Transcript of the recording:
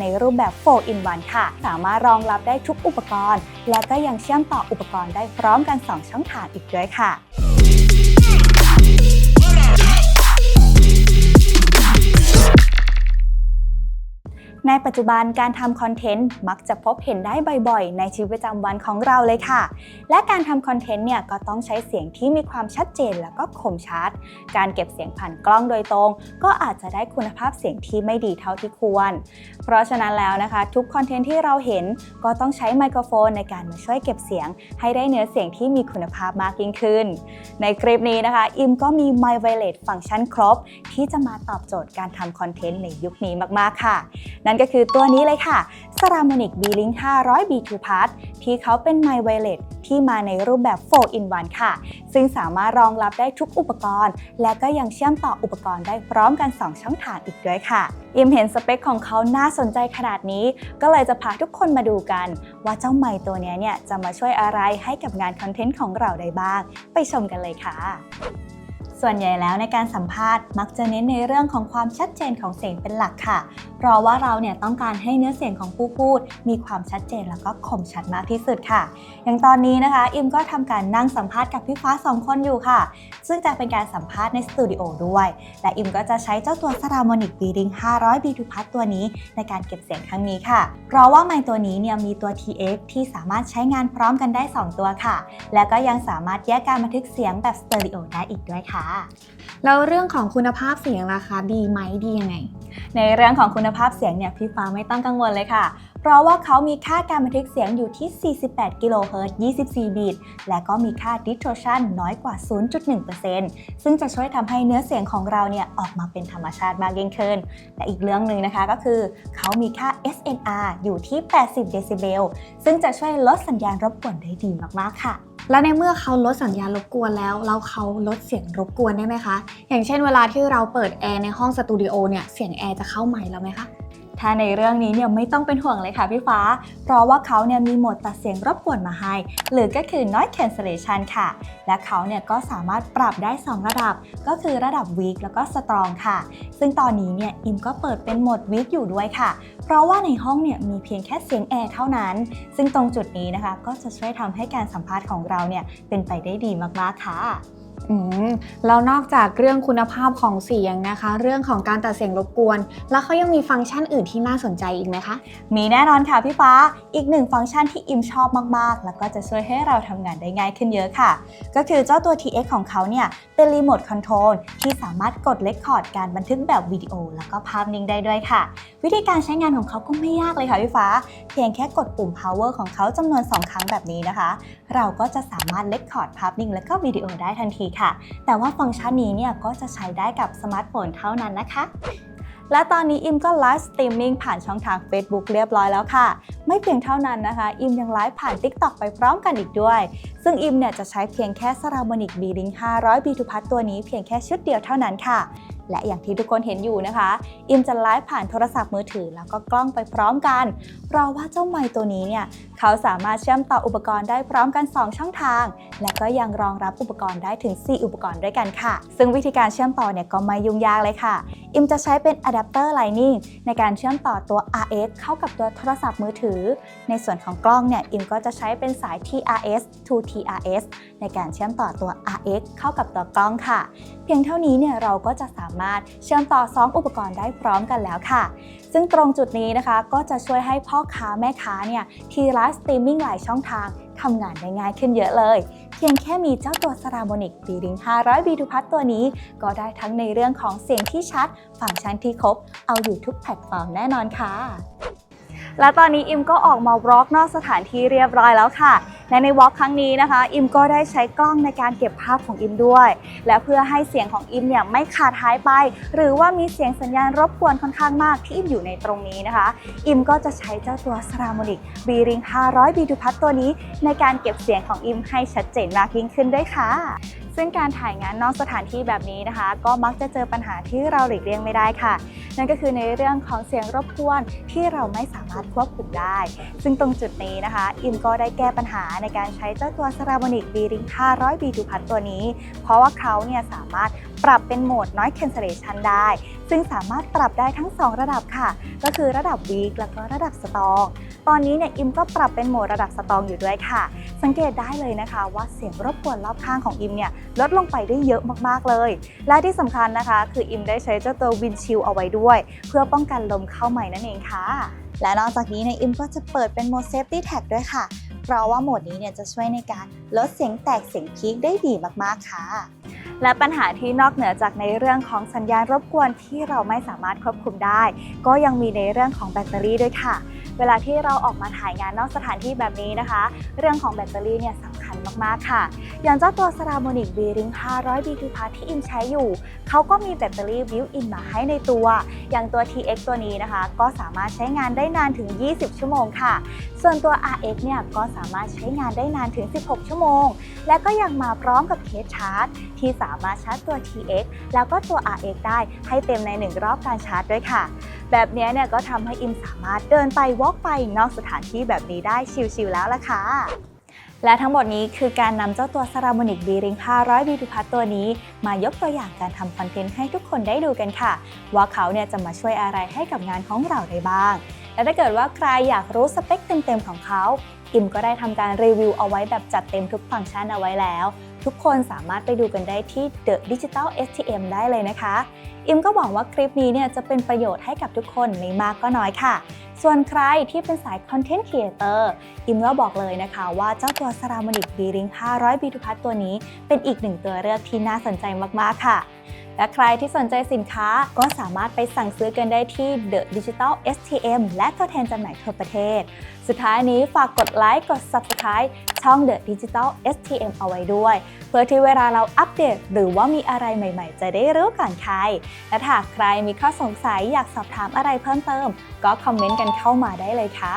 ในรูปแบบ 4 in 1 ค่ะ สามารถรองรับได้ทุกอุปกรณ์ และก็ยังเชื่อมต่ออุปกรณ์ได้พร้อมกัน 2 ช่องทางอีกด้วยค่ะ ในปัจจุบันการทำคอนเทนต์มักจะพบเห็นได้บ่อยๆ ในชีวิตประจำวันของเราเลยค่ะ และการทำคอนเทนต์เนี่ยก็ต้องใช้เสียงที่มีความชัดเจนแล้วก็คมชัด การเก็บเสียงผ่านกล้องโดยตรง ก็อาจจะได้คุณภาพเสียงที่ไม่ดีเท่าที่ควร เพราะฉะนั้นแล้วนะคะ ทุกคอนเทนต์ที่เราเห็นก็ต้องใช้ไมโครโฟนในการมาช่วยเก็บเสียง ให้ได้เนื้อเสียงที่มีคุณภาพมากยิ่งขึ้น ในคลิปนี้นะคะ อิมก็มี My Violet ฟังก์ชันครบ ที่จะมาตอบโจทย์การทำคอนเทนต์ในยุคนี้มากๆค่ะนั่นก็คือตัวนี้เลยค่ะ s a r a m o n i c B-Link 500 B2 Part ที่เขาเป็น My Violet ที่มาในรูปแบบ 4 in 1 ค่ะ ซึ่งสามารถรองรับได้ทุกอุปกรณ์ และก็ยังเชื่อมต่ออุปกรณ์ได้พร้อมกัน 2 ช่องทางอีกด้วยค่ะ อิมเห็นสเปคของเขาน่าสนใจขนาดนี้ ก็เลยจะพาทุกคนมาดูกัน ว่าเจ้าไมค์ตัวนี้เนี่ยจะมาช่วยอะไรให้กับงานคอนเทนต์ของเราได้บ้าง ไปชมกันเลยค่ะ ส่วนใหญ่แล้วในการสัมภาษณ์มักจะเน้นในเรื่องของความชัดเจนของเสียงเป็นหลักค่ะ เพราะว่าเราเนี่ยต้องการให้เนื้อเสียงของผู้พูด มีความชัดเจนแล้วก็คมชัดมากที่สุดค่ะ อย่างตอนนี้นะคะ อิมก็ทำการนั่งสัมภาษณ์กับพี่ฟ้าสองคนอยู่ค่ะ ซึ่งจะเป็นการสัมภาษณ์ในสตูดิโอด้วย และอิมก็จะใช้เจ้าตัว s a r a m o n i c B-Link 500 B2P ตัวนี้ในการเก็บเสียงครั้งนี้ค่ะ เพราะว่าไมค์ตัวนี้เนี่ยมีตัว TX ที่สามารถใช้งานพร้อมกันได้ 2 ตัวค่ะ และก็ยังสามารถแยกการบันทึกเสียงแบบสเตอริโอได้อีกด้วยค่ะแล้วเรื่องของคุณภาพเสียงล่ะคะดีไหมดียังไง ในเรื่องของคุณภาพเสียงเนี่ยพี่ฟ้าไม่ต้องกังวลเลยค่ะ เพราะว่าเขามีค่าการบันทึกเสียงอยู่ที่ 48 กิโลเฮิรตซ์ 24บิตและก็มีค่า distortion น้อยกว่า 0.1%ซึ่งจะช่วยทำให้เนื้อเสียงของเราเนี่ยออกมาเป็นธรรมชาติมากยิ่งขึ้น และอีกเรื่องหนึ่งนะคะก็คือ เขามีค่า SNR อยู่ที่ 80 เดซิเบล ซึ่งจะช่วยลดสัญญาณรบกวนได้ดีมากๆค่ะ และในเมื่อเขาลดสัญญาณรบกวนแล้วแล้วเขาลดเสียงรบกวนได้ไหมคะ อย่างเช่นเวลาที่เราเปิดแอร์ในห้องสตูดิโอเนี่ยเสียงแอร์จะเข้าใหม่แล้วไหมคะ ถ้าในเรื่องนี้เนี่ยไม่ต้องเป็นห่วงเลยค่ะพี่ฟ้า เพราะว่าเขาเนี่ยมีโหมดตัดเสียงรบกวนมาให้ หรือก็คือ noise cancellation ค่ะ และเขาเนี่ยก็สามารถปรับได้ 2 ระดับ ก็คือระดับ weak แล้วก็ strong ค่ะ ซึ่งตอนนี้เนี่ยอิมก็เปิดเป็นโหมด weak อยู่ด้วยค่ะ เพราะว่าในห้องเนี่ยมีเพียงแค่เสียงแอร์เท่านั้น ซึ่งตรงจุดนี้นะคะก็จะช่วยทำให้การสัมภาษณ์ของเราเนี่ยเป็นไปได้ดีมากๆค่ะ แล้วนอกจากเรื่องคุณภาพของเสียงนะคะ เรื่องของการตัดเสียงรบกวน แล้วเขายังมีฟังก์ชันอื่นที่น่าสนใจอีกไหมคะ มีแน่นอนค่ะพี่ฟ้า อีกหนึ่งฟังก์ชันที่อิมชอบมากๆ แล้วก็จะช่วยให้เราทำงานได้ง่ายขึ้นเยอะค่ะ ก็คือเจ้าตัว TX ของเขาเนี่ย เป็นรีโมทคอนโทรลที่สามารถกดเลคคอร์ดการบันทึกแบบวิดีโอ แล้วก็ภาพนิ่งได้ด้วยค่ะ วิธีการใช้งานของเขาก็ไม่ยากเลยค่ะพี่ฟ้า เพียงแค่กดปุ่ม power ของเขาจำนวน 2 ครั้งแบบนี้นะคะ เราก็จะสามารถเลคคอร์ดภาพนิ่ง และก็วิดีโอได้ทันทีค่ะ แต่ว่าฟังก์ชันนี้เนี่ยก็จะใช้ได้กับสมาร์ทโฟนเท่านั้นนะคะ และตอนนี้อิมก็ไลฟ์สตรีมมิ่งผ่านช่องทาง Facebook เรียบร้อยแล้วค่ะ ไม่เพียงเท่านั้นนะคะ อิมยังไลฟ์ผ่าน TikTok ไปพร้อมกันอีกด้วย ซึ่งอิมเนี่ยจะใช้เพียงแค่ s a r a m o n i c B-Link 500 B2 Plus ตัวนี้เพียงแค่ชุดเดียวเท่านั้นค่ะ และอย่างที่ทุกคนเห็นอยู่นะคะ อิมจะไลฟ์ผ่านโทรศัพท์มือถือ แล้วก็กล้องไปพร้อมกัน เพราะว่าเจ้าไมค์ตัวนี้เนี่ยเขาสามารถเชื่อมต่ออุปกรณ์ได้พร้อมกัน 2 ช่องทาง และก็ยังรองรับอุปกรณ์ได้ถึง 4 อุปกรณ์ด้วยกันค่ะ ซึ่งวิธีการเชื่อมต่อเนี่ยก็ไม่ยุ่งยากเลยค่ะ อิมจะใช้เป็นอะแดปเตอร์ Lightning ในการเชื่อมต่อตัว RX เข้ากับตัวโทรศัพท์มือถือ ในส่วนของกล้องเนี่ยอิมก็จะใช้เป็นสาย TRS to TRS ในการเชื่อมต่อตัว RX เข้ากับตัวกล้องค่ะ เพียงเท่านี้เนี่ยเราก็จะสามารถเชื่อมต่อ 2 อุปกรณ์ได้พร้อมกันแล้วค่ะ ซึ่งตรงจุดนี้นะคะก็จะช่วยให้พ่อค้าแม่ค้าเนี่ยที่ไลฟ์สตรีมมิ่งหลายช่องทางทำงานได้ง่ายขึ้นเยอะเลย เพียงแค่มีเจ้าตัว s a r a m o n i c B-Link 500 B2 Plus ตัวนี้ ก็ได้ทั้งในเรื่องของเสียงที่ชัด ฟังก์ชันที่ครบ เอาอยู่ทุกแพลตฟอร์มแน่นอนค่ะและตอนนี้อิมก็ออกมาวอล์กนอกสถานที่เรียบร้อยแล้วค่ะ และในวอล์กครั้งนี้นะคะ อิมก็ได้ใช้กล้องในการเก็บภาพของอิมด้วย และเพื่อให้เสียงของอิมเนี่ยไม่ขาดหายไป หรือว่ามีเสียงสัญญาณรบกวนค่อนข้างมากที่อิมอยู่ในตรงนี้นะคะ อิมก็จะใช้เจ้าตัว s r a m o n i c B-Link 500 B2 Plus ตัวนี้ ในการเก็บเสียงของอิมให้ชัดเจนมากยิ่งขึ้นด้วยค่ะ ซึ่งการถ่ายงานนอกสถานที่แบบนี้นะคะ ก็มักจะเจอปัญหาที่เราหลีกเลี่ยงไม่ได้ค่ะ นั่นก็คือในเรื่องของเสียงรบกวนที่เราไม่สามารถควบคุมได้ ซึ่งตรงจุดนี้นะคะ อิมก็ได้แก้ปัญหาในการใช้เจ้าตัว s a r a m o n i c B-Link 500 B2 Plus ตัวนี้ เพราะว่าเขาเนี่ยสามารถปรับเป็นโหมด Noise Cancellation ได้ ซึ่งสามารถปรับได้ทั้ง 2 ระดับค่ะ ก็คือระดับ Weak แล้วก็ระดับ Strong ตอนนี้เนี่ยอิมก็ปรับเป็นโหมดระดับ Strong อยู่ด้วยค่ะ สังเกตได้เลยนะคะ ว่าเสียงรบกวนรอบข้างของอิมเนี่ยลดลงไปได้เยอะมากๆเลย และที่สำคัญนะคะ คืออิมได้ใช้เจ้าตัววินชิลเอาไว้ด้วย เพื่อป้องกันลมเข้าใหม่นั่นเองค่ะ และนอกจากนี้ในยอิมก็จะเปิดเป็นโหมด Safety Tag ด้วยค่ะ เพราะว่าโหมดนี้เนี่ยจะช่วยในการลดเสียงแตกเสียงพีคได้ดีมากๆค่ะ และปัญหาที่นอกเหนือจากในเรื่องของสัญญาณรบกวนที่เราไม่สามารถควบคุมได้ ก็ยังมีในเรื่องของแบตเตอรี่ด้วยค่ะ เวลาที่เราออกมาถ่ายงานนอกสถานที่แบบนี้นะคะ เรื่องของแบตเตอรี่เนี่ยสำคัญมากๆค่ะ อย่างเจ้าตัว s a r a m o n i c V-Ring 500 B2 Plus ที่อิมใช้อยู่ เขาก็มีแบตเตอรี่บิวอินมาให้ในตัว อย่างตัว TX ตัวนี้นะคะ ก็สามารถใช้งานได้นานถึง 20 ชั่วโมงค่ะ ส่วนตัว RX เนี่ยก็สามารถใช้งานได้นานถึง 16 ชั่วโมง และก็ยังมาพร้อมกับเคสชาร์จ ที่สามารถชาร์จตัว TX แล้วก็ตัว RX ได้ให้เต็มใน 1 รอบการชาร์จด้วยค่ะ แบบนี้เนี่ยก็ทำให้อิมสามารถเดินไปวอล์กไปนอกสถานที่แบบนี้ได้ชิลๆแล้วล่ะค่ะและทั้งหมดนี้คือการนำเจ้าตัว s a r a m o n i c V-Ring 500 B2 Plus ตัวนี้ มายกตัวอย่างการทำคอนเทนต์ให้ทุกคนได้ดูกันค่ะ ว่าเขาเนี่ยจะมาช่วยอะไรให้กับงานของเราได้บ้าง และถ้าเกิดว่าใครอยากรู้สเปคเต็มๆของเขา อิมก็ได้ทำการรีวิวเอาไว้แบบจัดเต็มทุกฟังก์ชันเอาไว้แล้ว ทุกคนสามารถไปดูกันได้ที่ The Digital STM ได้เลยนะคะ อิมก็หวังว่าคลิปนี้เนี่ยจะเป็นประโยชน์ให้กับทุกคนไม่มากก็น้อยค่ะ ส่วนใครที่เป็นสายคอนเทนต์ครีเอเตอร์อิมก็บอกเลยนะคะว่าเจ้าตัว s a r a m o n i c V-Ring 500 B2 Plus ตัวนี้เป็นอีกหนึ่งตัวเลือกที่น่าสนใจมากๆค่ะ และใครที่สนใจสินค้าก็สามารถไปสั่งซื้อกันได้ที่ The Digital STM และตัวแทนจำหน่ายทั่วประเทศ สุดท้ายนี้ฝากกดไลค์กด Subscribe ช่อง The Digital STM เอาไว้ด้วย เพื่อที่เวลาเราอัปเดต หรือว่ามีอะไรใหม่ๆ จะได้รู้ก่อนใคร และถ้าใครมีข้อสงสัยอยากสอบถามอะไรเพิ่มเติม ก็คอมเมนต์กันเข้ามาได้เลยค่ะ